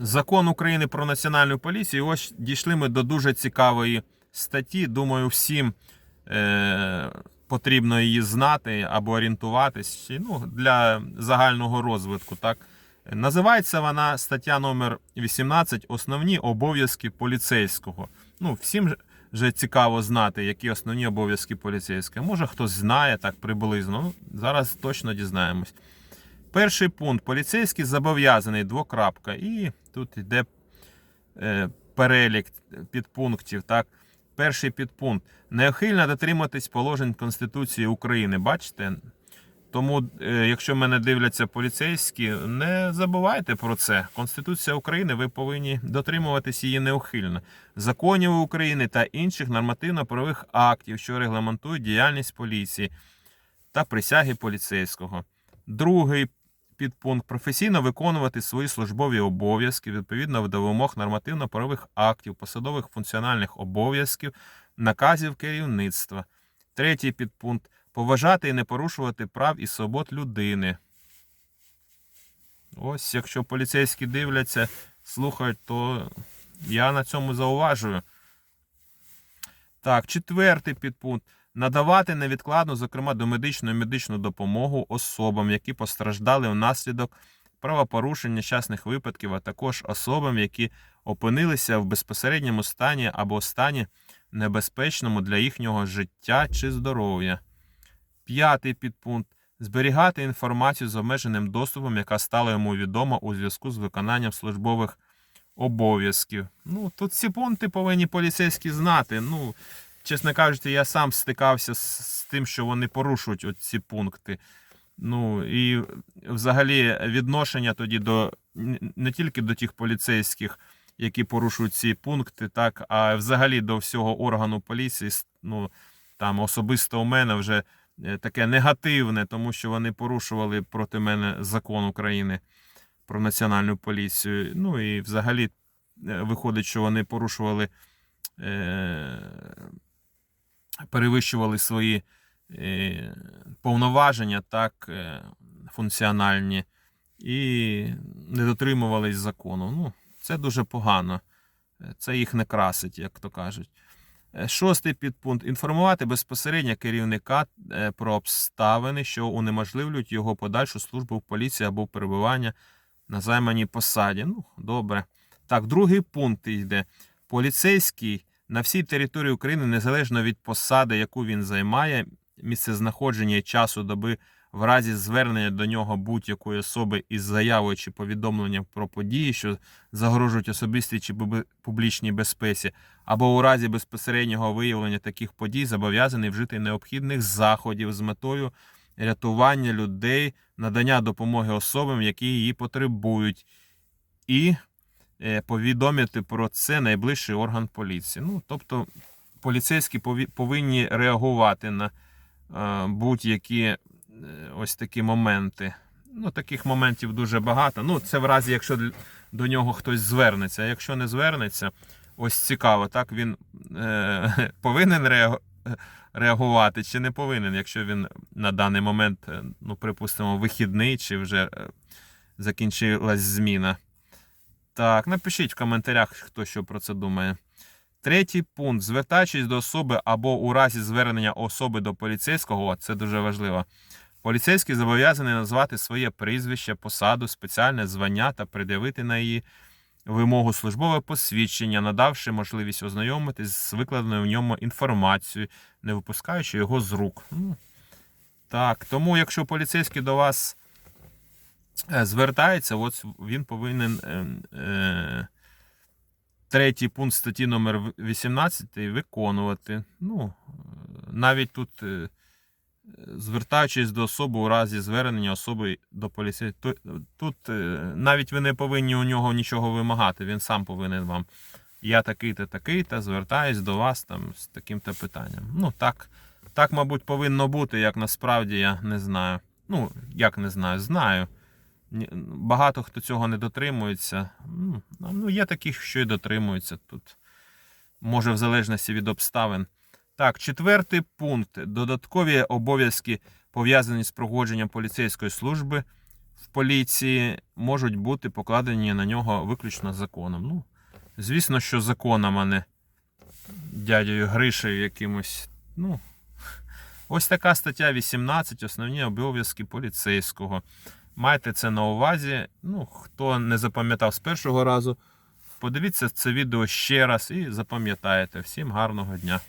Закон України про національну поліцію. Ось дійшли ми до дуже цікавої статті. Думаю, всім е, потрібно її знати або орієнтуватись ну, для загального розвитку. Так? Називається вона стаття номер 18 Основні обов'язки поліцейського. Ну, всім же- цікаво знати, які основні обов'язки поліцейського. Може хтось знає так приблизно. Ну, зараз точно дізнаємось. Перший пункт. Поліцейський зобов'язаний двокрапка. І тут йде е, перелік підпунктів. Так? Перший підпункт. Неухильно дотриматись положень Конституції України. Бачите? Тому, е, якщо мене дивляться поліцейські, не забувайте про це. Конституція України, ви повинні дотримуватись її неухильно. Законів України та інших нормативно-правових актів, що регламентують діяльність поліції та присяги поліцейського. Другий підпункт професійно виконувати свої службові обов'язки відповідно до вимог нормативно-правових актів, посадових функціональних обов'язків, наказів керівництва. Третій підпункт поважати і не порушувати прав і свобод людини. Ось, якщо поліцейські дивляться, слухають, то я на цьому зауважую. Так, четвертий підпункт. Надавати невідкладну, зокрема, домедичну і медичну допомогу особам, які постраждали внаслідок правопорушень нещасних випадків, а також особам, які опинилися в безпосередньому стані або стані небезпечному для їхнього життя чи здоров'я. П'ятий підпункт. Зберігати інформацію з обмеженим доступом, яка стала йому відома у зв'язку з виконанням службових обов'язків. Ну, тут ці пункти повинні поліцейські знати. Ну, чесно кажучи, я сам стикався з, з тим, що вони порушують ці пункти. Ну і взагалі відношення тоді до не тільки до тих поліцейських, які порушують ці пункти, так, а взагалі до всього органу поліції, ну там особисто у мене вже е, таке негативне, тому що вони порушували проти мене закон України про національну поліцію. Ну і взагалі е, виходить, що вони порушували, е, перевищували свої е, повноваження, так, е, функціональні, і не дотримувались закону. Ну, це дуже погано. Це їх не красить, як то кажуть. Е, Шостий підпункт. Інформувати безпосередньо керівника про обставини, що унеможливлюють його подальшу службу в поліції або перебування на займаній посаді. Ну, добре. Так, другий пункт йде. Поліцейський на всій території України, незалежно від посади, яку він займає, місцезнаходження і часу доби, в разі звернення до нього будь-якої особи із заявою чи повідомленням про події, що загрожують особистій чи публічній безпеці, або у разі безпосереднього виявлення таких подій зобов'язаний вжити необхідних заходів з метою рятування людей, надання допомоги особам, які її потребують, і повідомити про це найближчий орган поліції. Ну, тобто, поліцейські повинні реагувати на е, будь-які е, ось такі моменти. Ну, таких моментів дуже багато. Ну, це в разі, якщо до нього хтось звернеться. А якщо не звернеться, ось цікаво, так він е, повинен реагувати чи не повинен, якщо він на даний момент, е, ну, припустимо, вихідний, чи вже е, закінчилась зміна. Так, напишіть в коментарях, хто що про це думає. Третій пункт. Звертаючись до особи або у разі звернення особи до поліцейського, це дуже важливо. Поліцейський зобов'язаний назвати своє прізвище, посаду, спеціальне звання та пред'явити на її вимогу службове посвідчення, надавши можливість ознайомитись з викладеною в ньому інформацією, не випускаючи його з рук. Так, тому якщо поліцейський до вас звертається, от він повинен е, е, третій пункт статті номер 18 виконувати. Ну, е, навіть тут. е, Звертаючись до особи у разі звернення особи до поліції, тут е, навіть ви не повинні у нього нічого вимагати, він сам повинен вам. Я такий-то, такий-то, звертаюсь до вас там з таким-то питанням. Ну, так, так, мабуть, повинно бути, як насправді я не знаю. Ну, як не знаю, знаю. Багато хто цього не дотримується. Ну, є таких, що і дотримуються тут. Може, в залежності від обставин. Так, четвертий пункт. Додаткові обов'язки пов'язані з проходженням поліцейської служби в поліції можуть бути покладені на нього виключно законом. Ну, звісно, що законом, а не дядею Гришею якимось. Ну, ось така стаття 18. Основні обов'язки поліцейського. Майте це на увазі. Ну, хто не запам'ятав з першого разу, подивіться це відео ще раз і запам'ятаєте. Всім гарного дня!